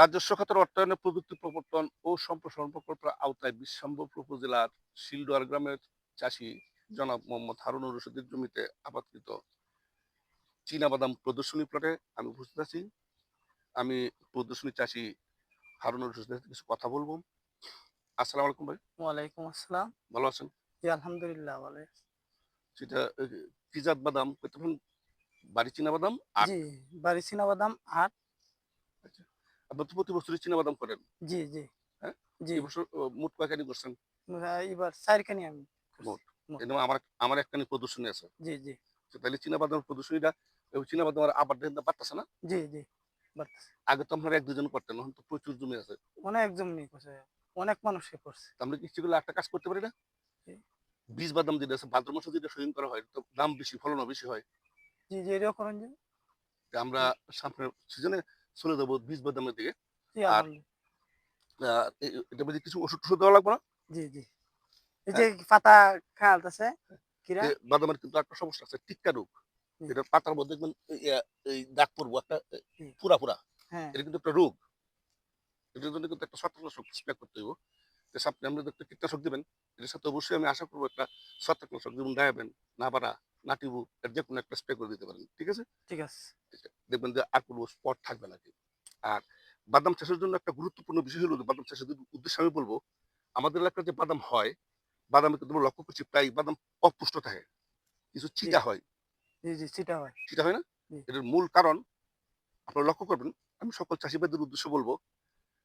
রাজস্ব খাতের অর্থায়নে প্রযুক্তি প্রবর্তন ও সম্প্রসারণ প্রকল্পের আওতায় বিশ্বাম্বরপুর উপজেলার শিলডোয়ার গ্রামের চাষি জনাব মোহাম্মদ হারুনুর রশিদের জমিতে আবাদকৃত চীনাবাদাম প্রদর্শনী প্লটে আমি উপস্থিত আছি। আমি প্রদর্শনী চাষি হারুনুর রশিদের কিছু কথা বলব। আসসালামু আলাইকুম ভাই। ওয়ালাইকুম আসসালাম। ভালো আছেন? জি আলহামদুলিল্লাহ ভালো। সেটা কি জাত বাদাম? বাড়ি চীনাবাদাম? আর জি বাড়ি বাদাম আট আপনার তো প্রতি বছরই চীনাবাদাম করেন। জি জি। হ্যাঁ? জি। বছর মোট কয়খানি করছেন? এবার চারখানি আমি মোট। আমার আমার একখানি প্রদর্শনী আছে। জি জি। তো তাহলে চীনাবাদামের প্রদর্শনীটা ওই চীনাবাদামের আবার দেখতে পারতেছে না? জি জি বাড়তেছে। আগে তো আপনারা এক দুজন করতেন এখন তো প্রচুর জমি আছে। অনেক জমি করছে অনেক মানুষে করছে। আমরা কি ইচ্ছে একটা কাজ করতে পারি না। বীজ বাদাম যেটা আছে ভাদ্র মাসে যেটা সহিং করা হয় তো দাম বেশি ফলনও বেশি হয়। জি জি এটাও করেন যে। আমরা সামনের সিজনে চলে যাব বীজ বাদামের দিকে। আর- এটা মধ্যে কিছু ওষুধ টষুধ দেওয়া লাগবে না? জি জি। এই যে পাতা খালতেছে কিরা? বাদামের কিন্তু একটা সমস্যা আছে টিক্কা রোগ। এটা পাতার মধ্যে দেখবেন এই, দাগ পড়ব একটা পুরা পুরা। হ্যাঁ। এটা কিন্তু একটা রোগ। এটার জন্য কিন্তু একটা ছত্রাকনাশক স্প্রে করতে হইব। আপনি আমরা একটা কীটনাশক দিবেন এটার সাথে অবশ্যই আমি আশা করব একটা ছত্রাকনাশক যেমন ডায়াবেন নাবারা নাটিবু এর যে কোনো একটা স্প্রে করে দিতে পারেন। ঠিক আছে? ঠিক আছে। দেখবেন যে আর কোনো স্পট থাকবে না আর বাদাম চাষের জন্য একটা গুরুত্বপূর্ণ বিষয় হলো বাদাম চাষের উদ্দেশ্যে আমি বলব আমাদের এলাকার যে বাদাম হয় বাদামে কিন্তু আমরা লক্ষ্য করছি প্রায় বাদাম অপুষ্ট থাকে। কিছু চিটা হয়। জি হয়। সেটা হয় না? এটার মূল কারণ আপনারা লক্ষ্য করবেন আমি সকল চাষিবাদের উদ্দেশ্যে বলব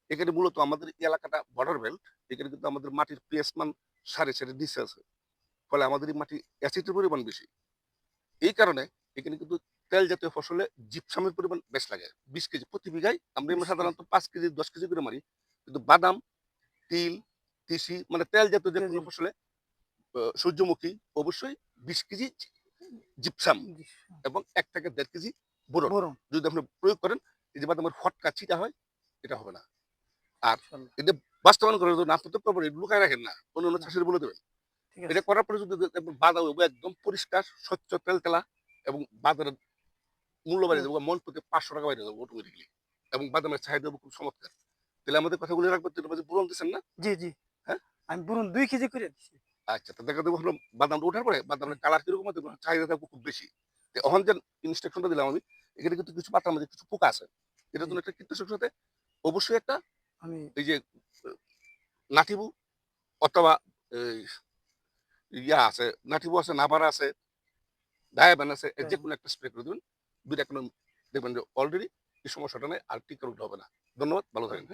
এখানে মূলত আমাদের এই এলাকাটা বর্ডার বেল্ট এখানে কিন্তু আমাদের মাটির পিএস মান সাড়ে সাড়ে নিচে আছে। ফলে আমাদের এই মাটি অ্যাসিডের পরিমাণ বেশি। এই কারণে এখানে কিন্তু তেল জাতীয় ফসলে জিপসামের পরিমাণ বেশ লাগে। বিশ কেজি প্রতি বিঘায় আমরা এমনি সাধারণত পাঁচ কেজি দশ কেজি করে মারি। কিন্তু বাদাম তিল তিসি মানে তেল জাতীয় যে কোনো ফসলে সূর্যমুখী অবশ্যই বিশ কেজি জিপসাম এবং এক থেকে দেড় কেজি বোরন। যদি আপনি প্রয়োগ করেন এই যে বাদামের ফটকা চিটা হয় এটা হবে না। আর এটা বাস্তবায়ন করার জন্য আপনি তো লুকায় রাখেন না। অন্য অন্য। চাষের বলে দেবেন। এটা করার পরে যদি বাদাম একদম পরিষ্কার স্বচ্ছ তেল তেলা এবং বাজারের মূল্য বাড়িয়ে দেবো মন প্রতি পাঁচশো টাকা বাড়িয়ে দেবো অটোমেটিকলি এবং বাদামের চাহিদা খুব চমৎকার। তাহলে আমাদের কথাগুলো রাখবেন তো এটা বুরন দিচ্ছেন না? জি জি। হ্যাঁ? আমি বরং দুই কেজি করে দিচ্ছি আচ্ছা তো দেখা দেবো হলো বাদামটা ওঠার পরে বাদামের কালার কীরকম দেখবেন চাহিদা থাকবে খুব বেশি। এখন যে ইনস্ট্রাকশনটা দিলাম আমি এখানে কিন্তু কিছু পাতার মধ্যে কিছু পোকা আছে। এটার জন্য একটা কীটনাশক সাথে অবশ্যই একটা আমি এই যে নাটিবু অথবা ইয়া আছে নাটিবু আছে নাভারা আছে ডায়াবান আছে যে হ্যাঁ। কোনো একটা স্প্রে করে দেবেন। দুইটা কোনো দেখবেন যে অলরেডি এই সমস্যাটা নেই আর টিকা রোগটা হবে না। ধন্যবাদ, ভালো থাকেন।